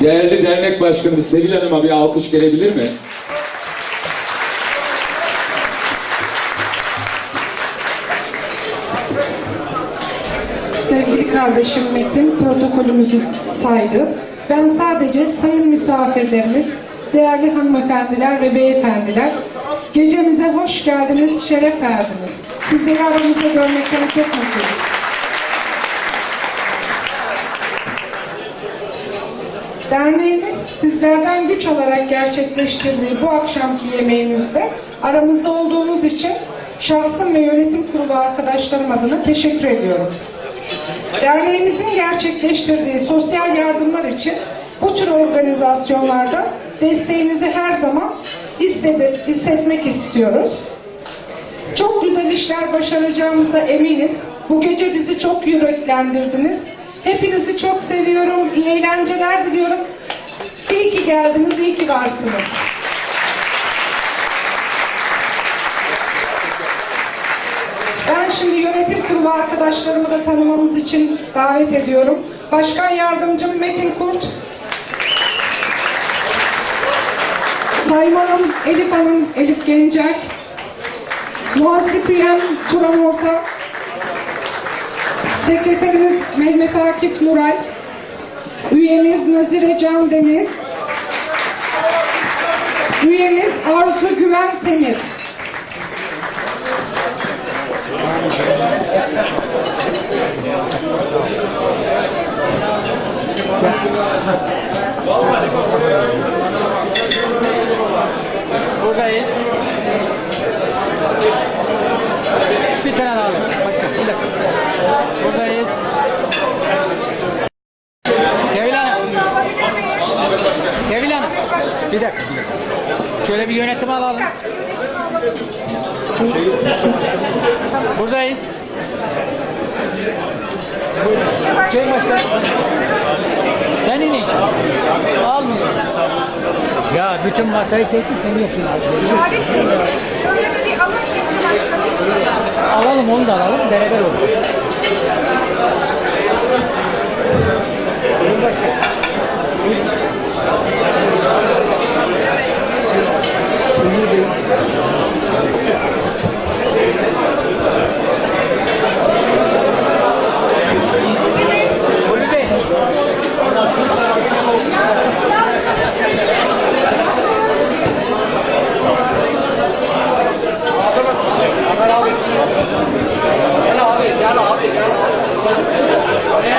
Değerli dernek başkanımız Sevil Hanım'a bir alkış gelebilir mi? Sevgili kardeşim Metin protokolümüzü saydı. Ben sadece sayın misafirlerimiz, değerli hanımefendiler ve beyefendiler, gecemize hoş geldiniz, şeref verdiniz. Sizleri aramızda görmekten çok mutluyuz. Derneğimiz sizlerden güç alarak gerçekleştirdiği bu akşamki yemeğimizde aramızda olduğunuz için şahsım ve yönetim kurulu arkadaşlarım adına teşekkür ediyorum. Derneğimizin gerçekleştirdiği sosyal yardımlar için bu tür organizasyonlarda desteğinizi her zaman hissetmek istiyoruz. Çok güzel işler başaracağımıza eminiz. Bu gece bizi çok yüreklendirdiniz. Hepinizi çok seviyorum. İyi eğlenceler diliyorum. İyi ki geldiniz, iyi ki varsınız. Ben şimdi yönetim kurulu arkadaşlarımı da tanımamız için davet ediyorum. Başkan yardımcım Metin Kurt. Saymanım Elif Hanım, Elif Gencer. Muhasip üyem Turan Orta. Sekreterimiz Mehmet Akif Nuray. Üyemiz Nazire Can Deniz. Üyemiz Arzu Güven Temir. Buradayız. Bir tane daha alayım. Başka bir dakika. Buradayız. Sevil Hanım. Sevil Hanım. Bir dakika. Şöyle bir yönetim alalım. Buradayız. Şey başkan. Senin için. Almıyor. Ya bütün masayı çektim seni yapayım.